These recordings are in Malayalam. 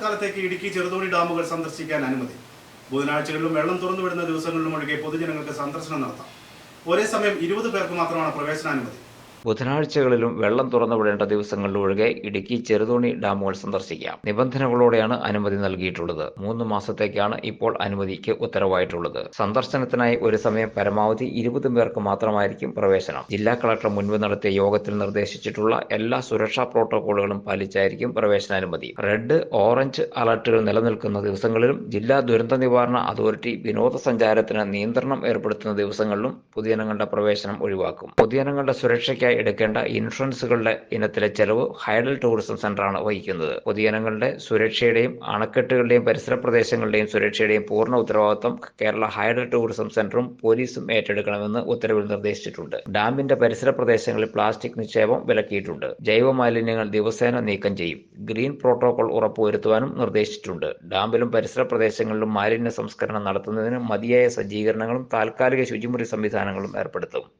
മാസക്കാലത്തേക്ക് ഇടുക്കി ചെറുതോണി ഡാമുകൾ സന്ദർശിക്കാൻ അനുമതി. ബുധനാഴ്ചകളിലും വെള്ളം തുറന്നുവിടുന്ന ദിവസങ്ങളിലും ഒഴികെ പൊതുജനങ്ങൾക്ക് സന്ദർശനം നടത്താം. ഒരേ സമയം ഇരുപത് പേർക്ക് മാത്രമാണ് പ്രവേശനാനുമതി. ബുധനാഴ്ചകളിലും വെള്ളം തുറന്നുവിടേണ്ട ദിവസങ്ങളിലൊഴികെ ഇടുക്കി ചെറുതോണി ഡാമുകൾ സന്ദർശിക്കാം. നിബന്ധനകളോടെയാണ് അനുമതി നൽകിയിട്ടുള്ളത്. മൂന്ന് മാസത്തേക്കാണ് ഇപ്പോൾ അനുമതിക്ക് ഉത്തരവായിട്ടുള്ളത്. സന്ദർശനത്തിനായി ഒരു സമയം പരമാവധി ഇരുപത് പേർക്ക് മാത്രമായിരിക്കും പ്രവേശനം. ജില്ലാ കളക്ടർ മുൻപ് നടത്തിയ യോഗത്തിൽ നിർദ്ദേശിച്ചിട്ടുള്ള എല്ലാ സുരക്ഷാ പ്രോട്ടോകോളുകളും പാലിച്ചായിരിക്കും പ്രവേശനാനുമതി. റെഡ് ഓറഞ്ച് അലർട്ടുകൾ നിലനിൽക്കുന്ന ദിവസങ്ങളിലും ജില്ലാ ദുരന്ത നിവാരണ അതോറിറ്റി വിനോദസഞ്ചാരത്തിന് നിയന്ത്രണം ഏർപ്പെടുത്തുന്ന ദിവസങ്ങളിലും പൊതുജനങ്ങളുടെ പ്രവേശനം ഒഴിവാക്കും. പൊതുജനങ്ങളുടെ സുരക്ഷയ്ക്കായി എടുക്കേണ്ട ഇൻഷുറൻസുകളുടെ ഇനത്തിലെ ചെലവ് ഹൈഡൽ ടൂറിസം സെന്ററാണ് വഹിക്കുന്നത്. പൊതുജനങ്ങളുടെ സുരക്ഷയുടെയും അണക്കെട്ടുകളുടെയും പരിസര പ്രദേശങ്ങളുടെയും സുരക്ഷയുടെയും പൂർണ ഉത്തരവാദിത്വം കേരള ഹൈഡൽ ടൂറിസം സെന്ററും പോലീസും ഏറ്റെടുക്കണമെന്ന് ഉത്തരവിൽ നിർദ്ദേശിച്ചിട്ടുണ്ട്. ഡാമിന്റെ പരിസര പ്രദേശങ്ങളിൽ പ്ലാസ്റ്റിക് നിക്ഷേപം വിലക്കിയിട്ടുണ്ട്. ജൈവ മാലിന്യങ്ങൾ ദിവസേന നീക്കം ചെയ്യും. ഗ്രീൻ പ്രോട്ടോകോൾ ഉറപ്പുവരുത്തുവാനും നിർദ്ദേശിച്ചിട്ടുണ്ട്. ഡാമിലും പരിസര പ്രദേശങ്ങളിലും മാലിന്യ സംസ്കരണം നടത്തുന്നതിന് മതിയായ സജ്ജീകരണങ്ങളും താൽക്കാലിക ശുചിമുറി സംവിധാനങ്ങളും ഏർപ്പെടുത്തും.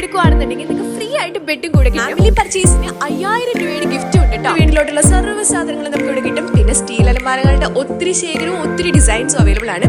എടുക്കുവാണെന്നുണ്ടെങ്കിൽ നിങ്ങൾക്ക് ഫ്രീ ആയിട്ട് ബെഡും കൂടെ ഫാമിലി പർച്ചേസിന് അയ്യായിരം രൂപയുടെ ഗിഫ്റ്റ് ഉണ്ട് കേട്ടോ വീട്ടിലോട്ടുള്ള സർവ സാധനങ്ങൾ നമുക്ക് ഇവിടെ കിട്ടും. പിന്നെ സ്റ്റീൽ അലമാരകളുടെ ഒത്തിരി ശേഖരവും ഒത്തിരി ഡിസൈൻസും അവൈലബിൾ ആണ്.